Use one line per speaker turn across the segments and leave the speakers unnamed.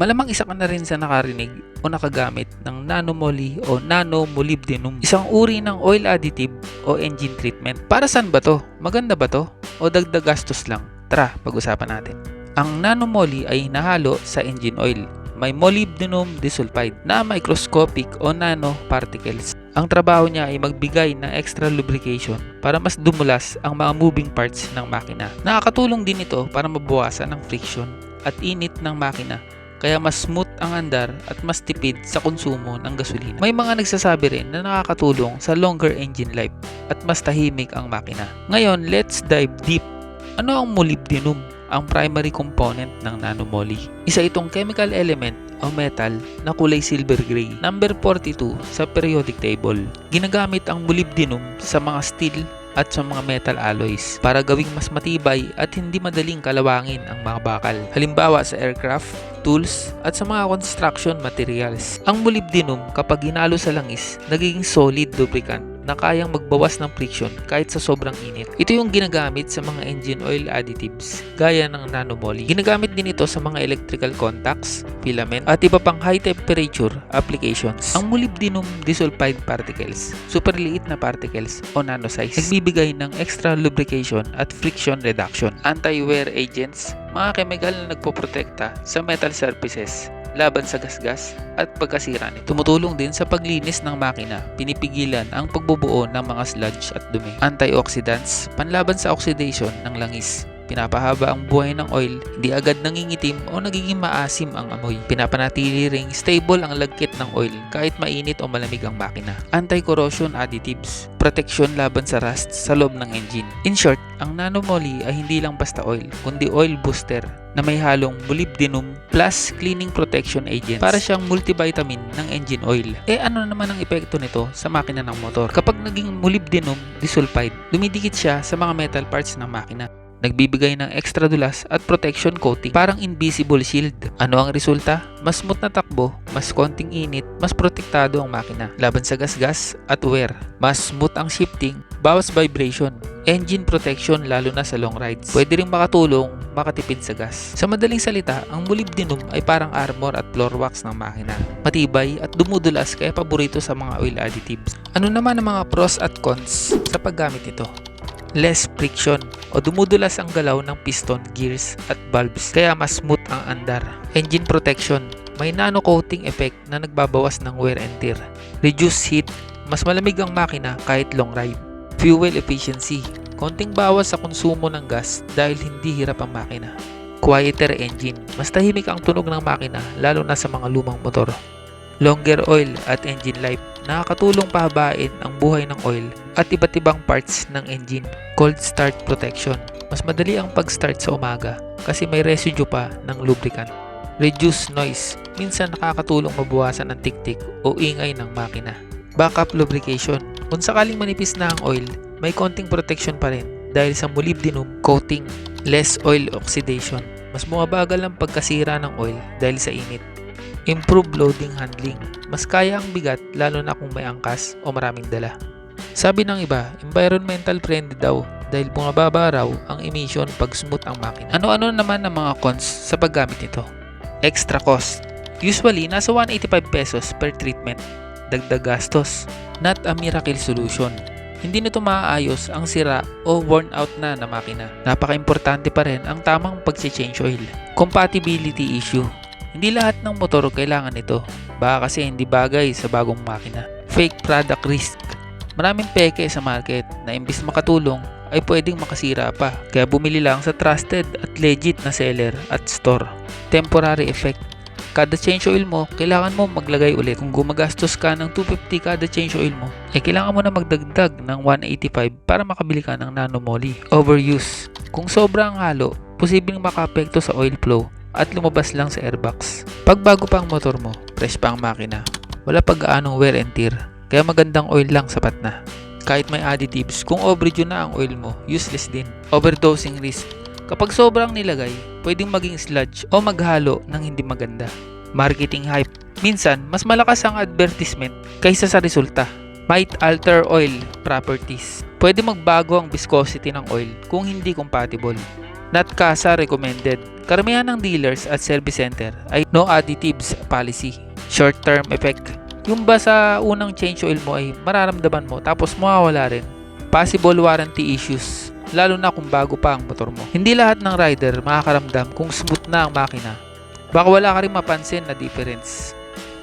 Malamang isa ka na rin sa nakarinig o nakagamit ng nanomoly o nanomolybdenum. Isang uri ng oil additive o engine treatment. Para saan ba to? Maganda ba to? O dagdag gastos lang? Tara, pag-usapan natin. Ang nanomoly ay nahalo sa engine oil. May molybdenum disulfide na microscopic o nanoparticles. Ang trabaho niya ay magbigay ng extra lubrication para mas dumulas ang mga moving parts ng makina. Nakakatulong din ito para mabawasan ang friction at init ng makina kaya mas smooth ang andar at mas tipid sa konsumo ng gasolina. May mga nagsasabi rin na nakakatulong sa longer engine life at mas tahimik ang makina. Ngayon, let's dive deep. Ano ang molybdenum? Ang primary component ng nanomoly. Isa itong chemical element o metal na kulay silver gray. Number 42 sa periodic table. Ginagamit ang molybdenum sa mga steel at sa mga metal alloys para gawing mas matibay at hindi madaling kalawangin ang mga bakal. Halimbawa sa aircraft, tools, at sa mga construction materials. Ang molybdenum kapag ginalo sa langis, nagiging solid lubricant na kayang magbawas ng friction kahit sa sobrang init. Ito yung ginagamit sa mga engine oil additives gaya ng nanomoly. Ginagamit din ito sa mga electrical contacts, filament, at iba pang high temperature applications. Ang molybdenum disulfide particles, super liit na particles o nanosize, nagbibigay ng extra lubrication at friction reduction. Anti-wear agents, mga chemical na nagpoprotekta sa metal surfaces laban sa gasgas at pagkasira nito. Tumutulong din sa paglinis ng makina, pinipigilan ang pagbubuo ng mga sludge at dumi. Antioxidants, panlaban sa oxidation ng langis. Pinapahaba ang buhay ng oil, hindi agad nangingitim o nagiging maasim ang amoy. Pinapanatili ring stable ang lagkit ng oil kahit mainit o malamig ang makina. Anti-corrosion additives, protection laban sa rust sa loob ng engine. In short, ang nanomoly ay hindi lang basta oil, kundi oil booster na may halong molybdenum plus cleaning protection agents para siyang multivitamin ng engine oil. Eh ano naman ang epekto nito sa makina ng motor? Kapag naging molybdenum disulfide, dumidikit siya sa mga metal parts ng makina. Nagbibigay ng extra dulas at protection coating, parang invisible shield. Ano ang resulta? Mas smooth na takbo, mas konting init, mas protektado ang makina laban sa gasgas at wear. Mas smooth ang shifting, bawas vibration, engine protection lalo na sa long rides. Pwede ring makatulong makatipid sa gas. Sa madaling salita, ang molybdenum ay parang armor at floor wax ng makina. Matibay at dumudulas kaya paborito sa mga oil additives. Ano naman ang mga pros at cons sa paggamit nito? Less friction o dumudulas ang galaw ng piston, gears at valves kaya mas smooth ang andar. Engine protection, may nano coating effect na nagbabawas ng wear and tear. Reduce heat, mas malamig ang makina kahit long ride. Fuel efficiency, konting bawas sa konsumo ng gas dahil hindi hirap ang makina. Quieter engine, mas tahimik ang tunog ng makina lalo na sa mga lumang motor. Longer oil at engine life, nakakatulong pahabain ang buhay ng oil at iba't ibang parts ng engine. Cold start protection, mas madali ang pag-start sa umaga kasi may residue pa ng lubricant. Reduce noise, minsan nakakatulong mabawasan ang tiktik o ingay ng makina. Backup lubrication, kung sakaling manipis na ang oil, may konting protection pa rin dahil sa molybdenum coating, less oil oxidation. Mas bumabagal ang pagkasira ng oil dahil sa init. Improve loading handling. Mas kaya ang bigat lalo na kung may angkas o maraming dala. Sabi ng iba, environmental friendly daw dahil bumababa raw ang emission pag smooth ang makina. Ano-ano naman ang mga cons sa paggamit nito? Extra cost. Usually, nasa 185 pesos per treatment. Dagdag gastos. Not a miracle solution. Hindi nito maaayos ang sira o worn out na na makina. Napaka-importante pa rin ang tamang pag-change oil. Compatibility issue. Hindi lahat ng motor kailangan ito. Baka kasi hindi bagay sa bagong makina. Fake product risk. Maraming peke sa market na imbis makatulong ay pwedeng makasira pa. Kaya bumili lang sa trusted at legit na seller at store. Temporary effect. Kada change oil mo, kailangan mo maglagay ulit. Kung gumagastos ka ng 250 kada change oil mo, eh kailangan mo na magdagdag ng 185 para makabili ka ng nanomoly. Overuse. Kung sobrang halo, posibleng makaapekto sa oil flow at lumabas lang sa airbox. Pag bago pa ang motor mo, fresh pa ang makina, wala pag gaanong wear and tear, kaya magandang oil lang sapat na. Kahit may additives, kung overdue na ang oil mo, useless din. Overdosing risk. Kapag sobrang nilagay, pwedeng maging sludge o maghalo ng hindi maganda. Marketing hype. Minsan, mas malakas ang advertisement kaysa sa resulta. Might alter oil properties. Pwede magbago ang viscosity ng oil kung hindi compatible. Not CASA recommended. Karamihan ng dealers at service center ay no additives policy. Short-term effect. Yung ba sa unang change oil mo ay mararamdaman mo tapos mawawala rin. Possible warranty issues lalo na kung bago pa ang motor mo. Hindi lahat ng rider makakaramdam kung smooth na ang makina. Baka wala ka rin mapansin na difference.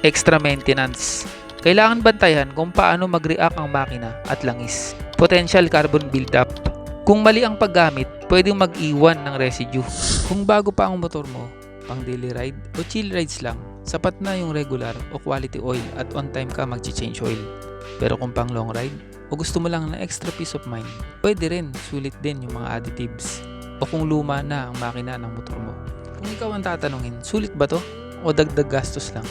Extra maintenance. Kailangan bantayan kung paano mag-react ang makina at langis. Potential carbon buildup. Kung mali ang paggamit, pwedeng mag-iwan ng residue. Kung bago pa ang motor mo, pang daily ride o chill rides lang, sapat na yung regular o quality oil at on time ka mag-change oil. Pero kung pang long ride, o gusto mo lang ng extra peace of mind, pwede rin sulit din yung mga additives. O kung luma na ang makina ng motor mo. Kung ikaw ang tatanungin, sulit ba to? O dagdag gastos lang?